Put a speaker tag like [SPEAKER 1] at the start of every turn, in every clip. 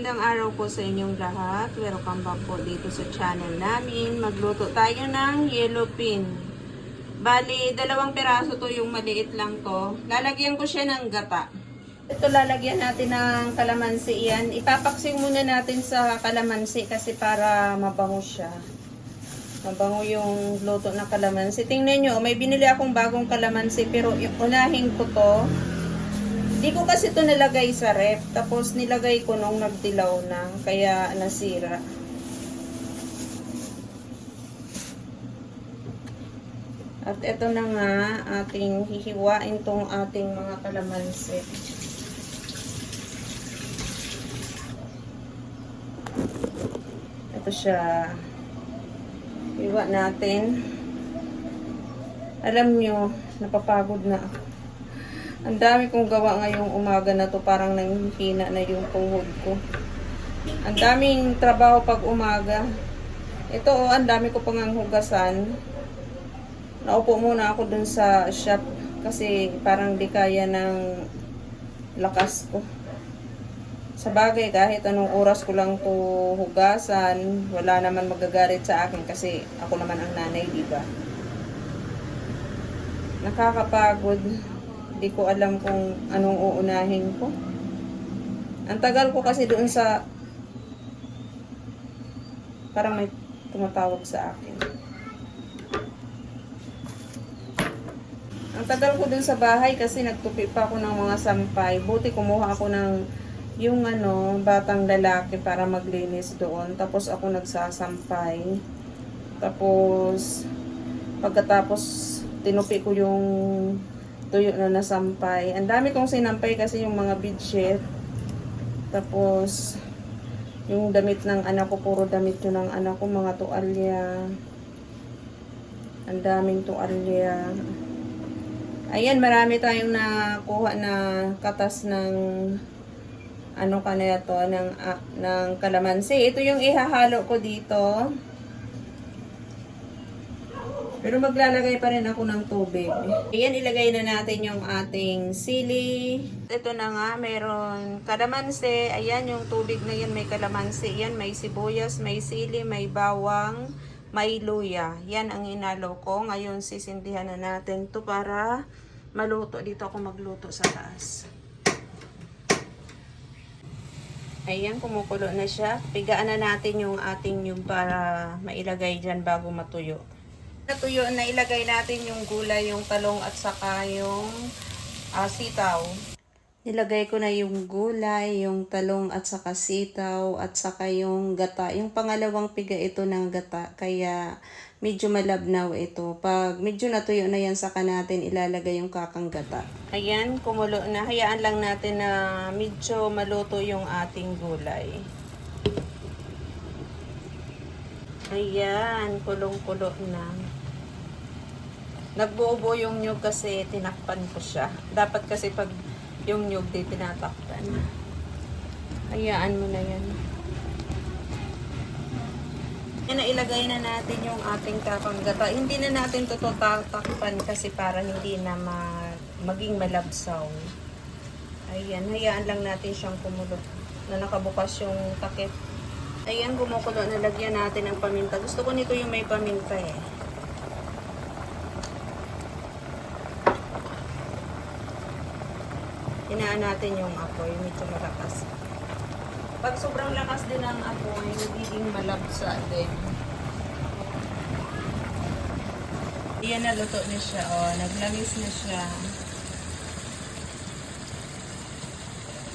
[SPEAKER 1] Magandang araw po sa inyong lahat. Welcome back po dito sa channel namin. Magluto tayo ng yellow pin. Bali, dalawang piraso to yung maliit lang to. Lalagyan ko siya ng gata. Ito lalagyan natin ng kalamansi yan. Ipapaksing muna natin sa kalamansi kasi para mabango siya. Mabango yung luto ng kalamansi. Tingnan nyo, may binili akong bagong kalamansi pero unahin ko to. Di ko kasi ito nilagay sa ref. Tapos nilagay ko nung nagdilaw na. Kaya nasira. At ito na nga ating hihiwain tong ating mga kalamansi. Ito siya. Hiwa natin. Alam nyo, napapagod na ako. Ang dami kong gawa ngayong umaga na to, parang nanghihina na yung tuhod ko. Ang daming trabaho pag umaga. Ito oh, ang dami ko pang hugasan. Naupo muna ako dun sa shop kasi parang di kaya ng lakas ko. Sa bagay, kahit anong oras ko lang to hugasan, wala naman magagalit sa akin kasi ako naman ang nanay, di ba? Nakakapagod. Hindi ko alam kung anong uunahin ko. Ang tagal ko kasi doon sa parang may tumatawag sa akin. Ang tagal ko dun sa bahay kasi nagtupi pa ako ng mga sampay. Buti kumuha ako ng yung ano, batang lalaki para maglinis doon. Tapos ako nagsasampay. Tapos pagkatapos tinupi ko yung tuyo na nasampay. Ang dami kong sinampay kasi yung mga bedsheet. Tapos, yung damit ng anak ko, puro damit yun ng anak ko, mga tuwalya. Ang daming tuwalya. Ayan, marami tayong nakuha na katas ng ano ka na to, ng, ah, ng kalamansi. Ito yung ihahalo ko dito. Pero maglalagay pa rin ako ng tubig. Ayan, ilagay na natin yung ating sili. Ito na nga, meron kalamansi. Ayan, yung tubig na yan may kalamansi. Yan, may sibuyas, may sili, may bawang, may luya. Yan ang inalo ko. Ngayon, sisindihan na natin to para maluto. Dito ako magluto sa taas. Ayan, kumukulo na siya. Pigaan na natin yung ating yung para mailagay dyan bago matuyo. Natuyo na ilagay natin yung gulay, yung talong at saka yung ah, sitaw. Nilagay ko na yung gulay, yung talong at saka sitaw at saka yung gata. Yung pangalawang piga ito ng gata kaya medyo malabnaw ito. Pag medyo natuyo na yan saka natin ilalagay yung kakang gata. Ayan, kumulo na. Hayaan lang natin na medyo maluto yung ating gulay. Ayan, kulong-kulo na. Nagbuo-buo yung nyug kasi tinakpan ko siya. Dapat kasi pag yung nyug di tinatakpan. Hayaan mo na yan. Yan na ilagay na natin yung ating kapanggata. Hindi na natin to tatakpan kasi para hindi na ma maging malabsaw. Ayan, hayaan lang natin siyang kumulo na nakabukas yung takip. Ayan, gumukulo. Nalagyan natin ng paminta. Gusto ko nito yung may paminta eh. Hinaan natin yung apoy. Medyo malakas. Pag sobrang lakas din ang apoy, nagiging malabsa din. Iyan na luto na siya. Oh, naglangis na siya.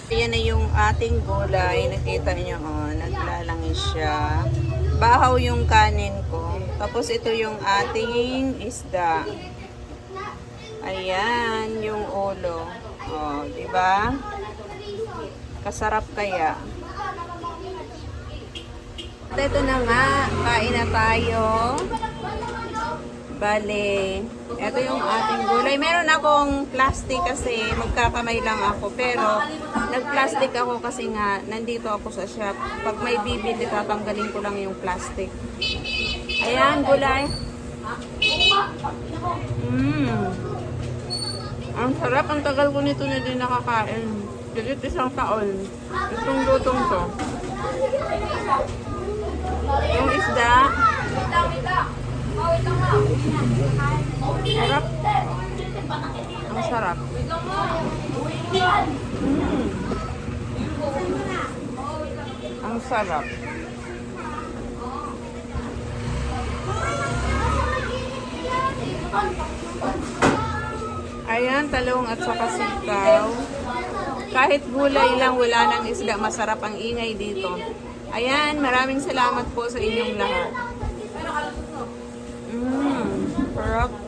[SPEAKER 1] Ayan na yung ating gulay. Nakita niyo, oh, naglalangis siya. Bahaw yung kanin ko. Tapos ito yung ating isda. Ayan, yung ulo. Oh, di ba? Kasarap kaya. At ito na nga, kain na tayo. Bale, ito yung ating gulay. Meron akong plastic kasi magkakamay lang ako. Pero, nag-plastic ako kasi nga, nandito ako sa shop. Pag may bibili, tatanggalin ko lang yung plastic. Ayan, gulay. Mmm. Ang sarap. Ang tagal ko nito na din nakakain. Digit isang taon. Itong lutong to. Yung isda. Sarap. Ang sarap. Mm. Ang sarap. Ayan, talong at saka sitaw. Kahit gulay lang, wala nang isda. Masarap ang ingay dito. Ayan, maraming salamat po sa inyong lahat. Mmm, sarap.